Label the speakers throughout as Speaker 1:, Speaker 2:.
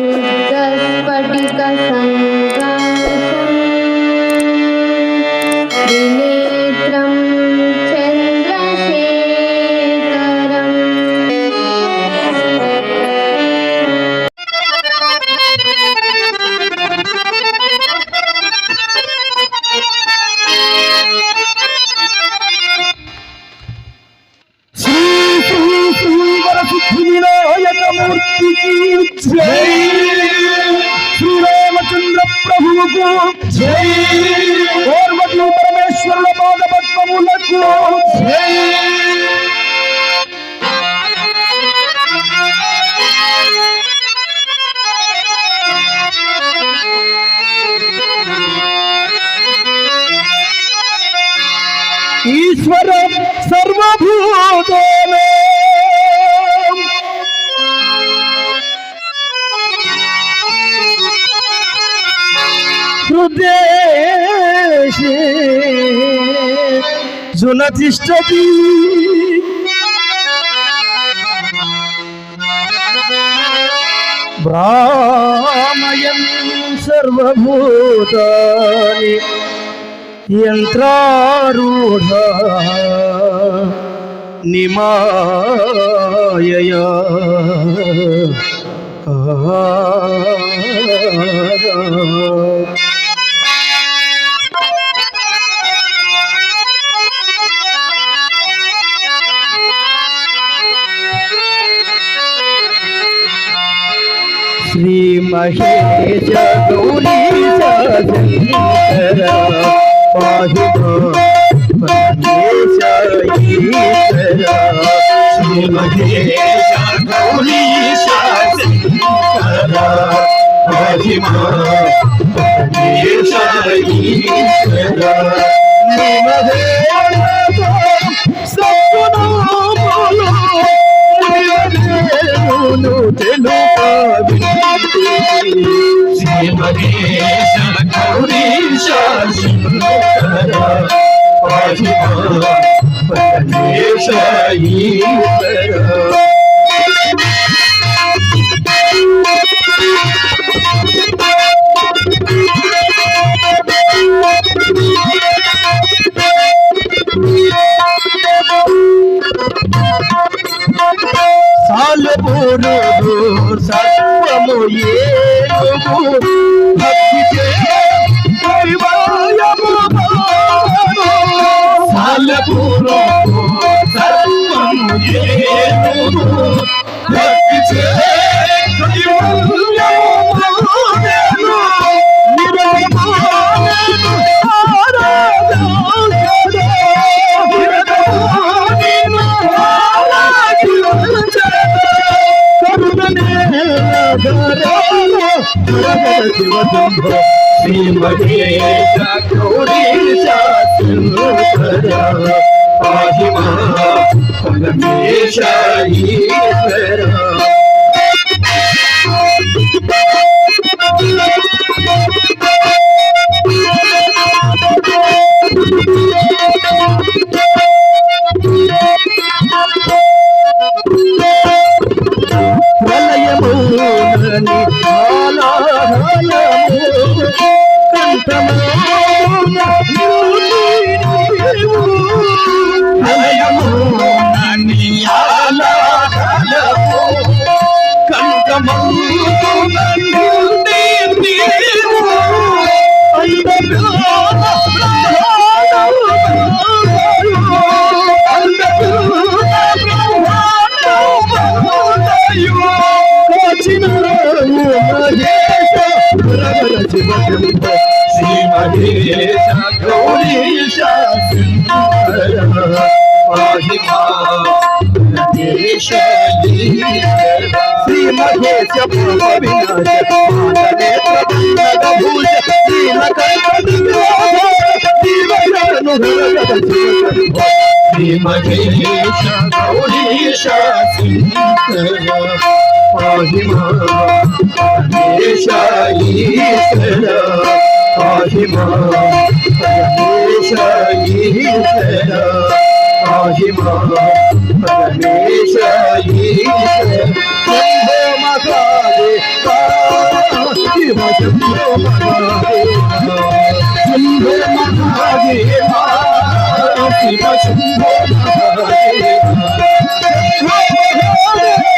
Speaker 1: पटी का संग జునతిష్టతి భ్రామయం సర్వభూతాని యంత్రారూఢ నిమాయయ. శ్రీ మహేశ శ్రీ మహేశ పాహి పరమేశ ఈశ్వర సత్వనామలో సాలబూరు సత్వము ఏనుగు భక్తి సాలబూరు సత్వము ఏనుగు భక్తి శ్రీ शिवशम्भो श्रीमदेशा पाहि महा परमेश ईश्वरा శ్రీ మహేశ గౌరీశ శ్రీ మహేశ పూర్వ వినాశ నేత్ర আহিম সাইসল আহিম সাইসল আহিম সাইসল বন্দে মাতারে আহিম বন্দে মাতারে বন্দে মাতারে আহিম বন্দে মাতারে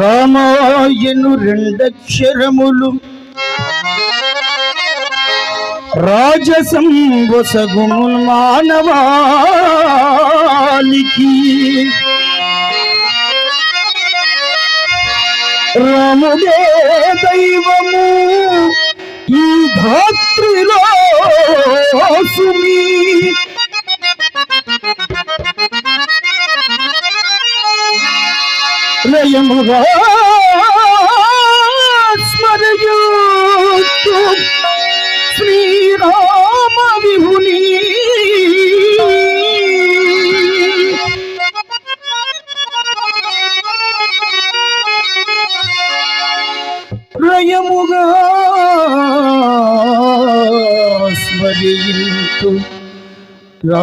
Speaker 1: రామాయను రెండక్షరములు. రాజసం వసగుముల్ మానవానికి రాముడే దైవము ఈ ధాత్రిలో సుమీ. హృదయముగా స్మరయూ శ్రీరామ విహుని హృదయముగా స్మరయింతు రా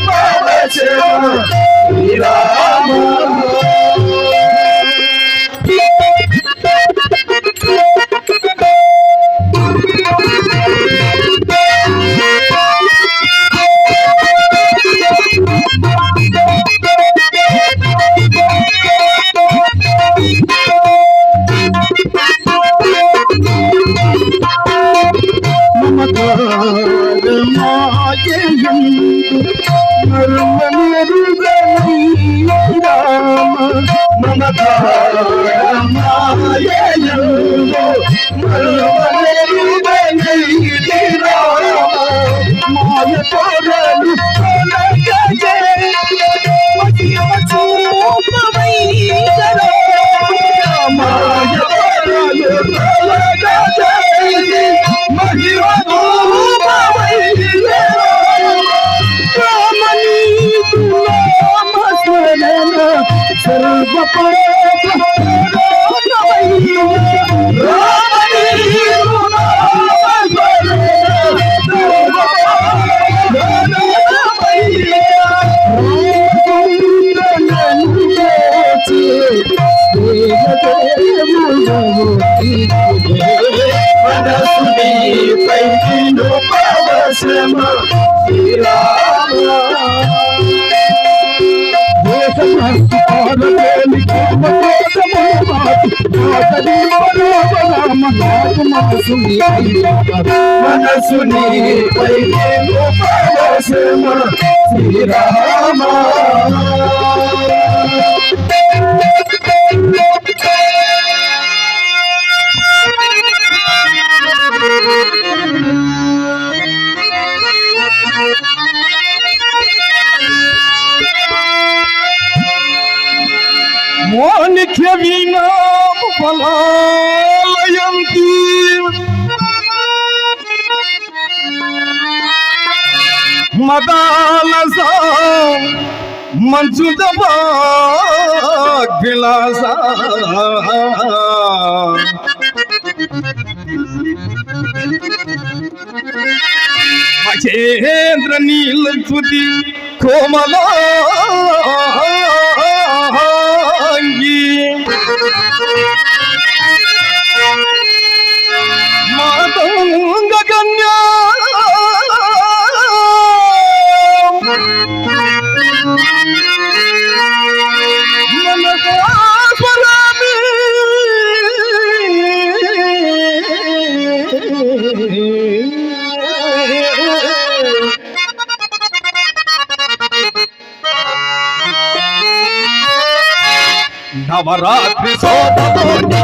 Speaker 1: power to freedom. మరో మనసుని పై పరశమ శ్రీరామ మంచు విలాస మహేంద్ర నీల తుది కోమలాంగి నవరాత్రి శోభతోటి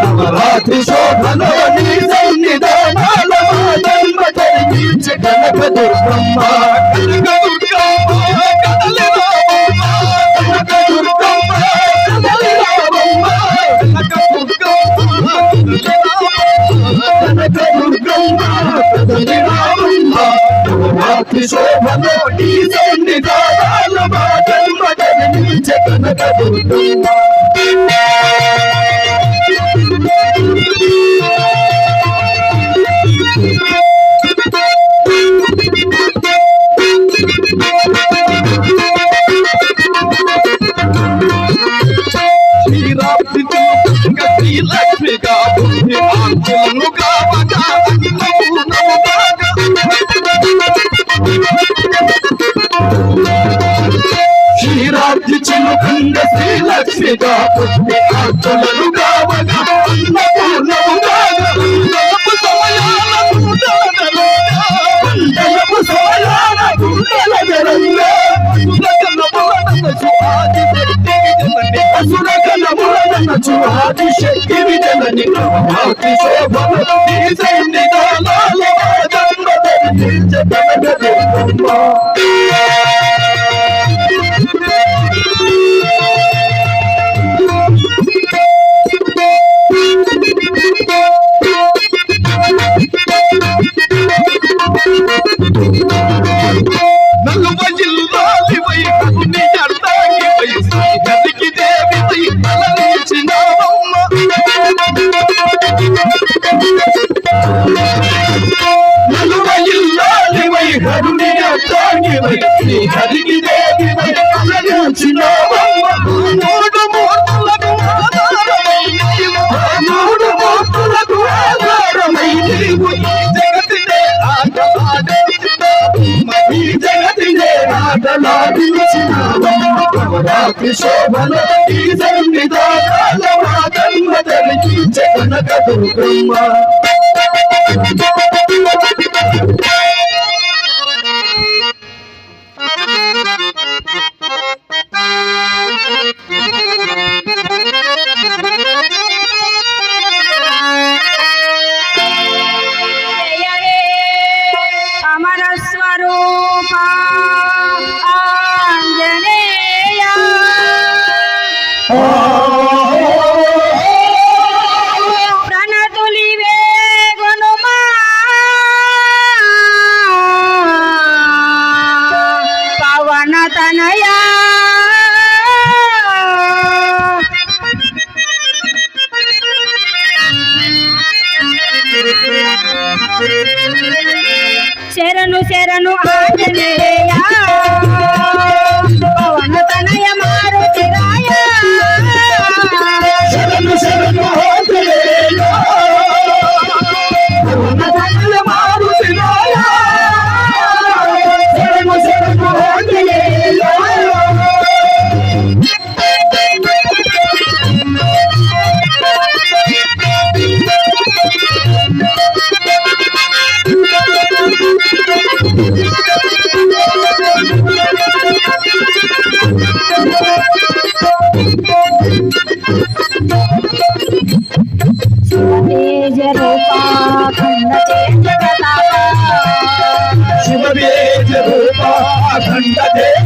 Speaker 1: నవరాత్రి శోభలోని సన్నిధానాల జన్మ కనక దుర్గమ్మ కనక దుర్గమ్మ కదలి రామమ్మ కనక దుర్గమ్మ కదలి రామమ్మ కనక దుర్గమ్మ కనక దుర్గమ్మ కదలి రామమ్మ నవరాత్రి శోభలో శ్రీరాత్రి శ్రీలక్ష్మిగా బుద్ధి ఆంకులను సమయాల కుండ నలపు సమయాల గుండెలగరంగా అసుర కలములన శక్తి విజనని శోభన జన్మ నీ జిల్లాలి వై కరుణి అర్థాగి వై దేవి వై కమలాభించినావరాత్రి శోభన ఈ సంవిధ కాలమాగమ్మ తలికి జగనక దుర్గమ్మ
Speaker 2: Thank you. வந்தது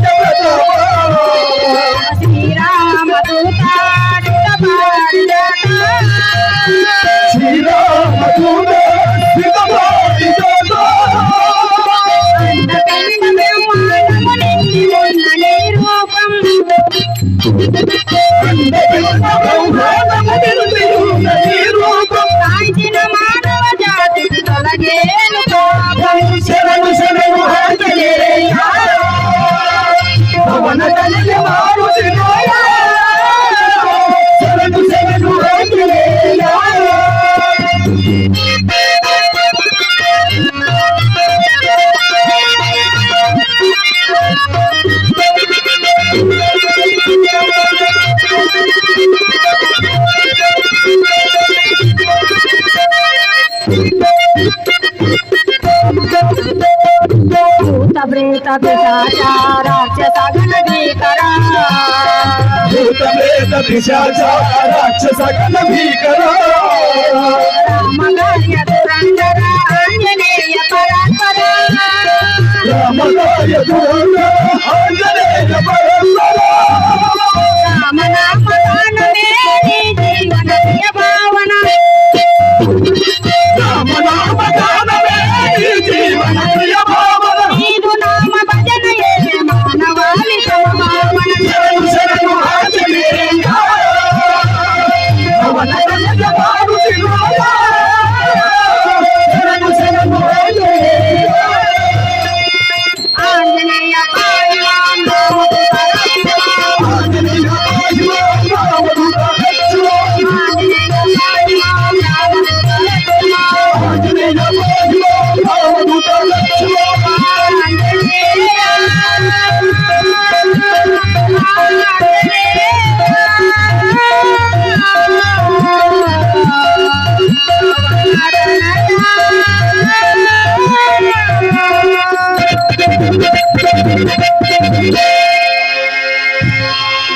Speaker 2: देशाच्या
Speaker 1: राक्षसाला मी करा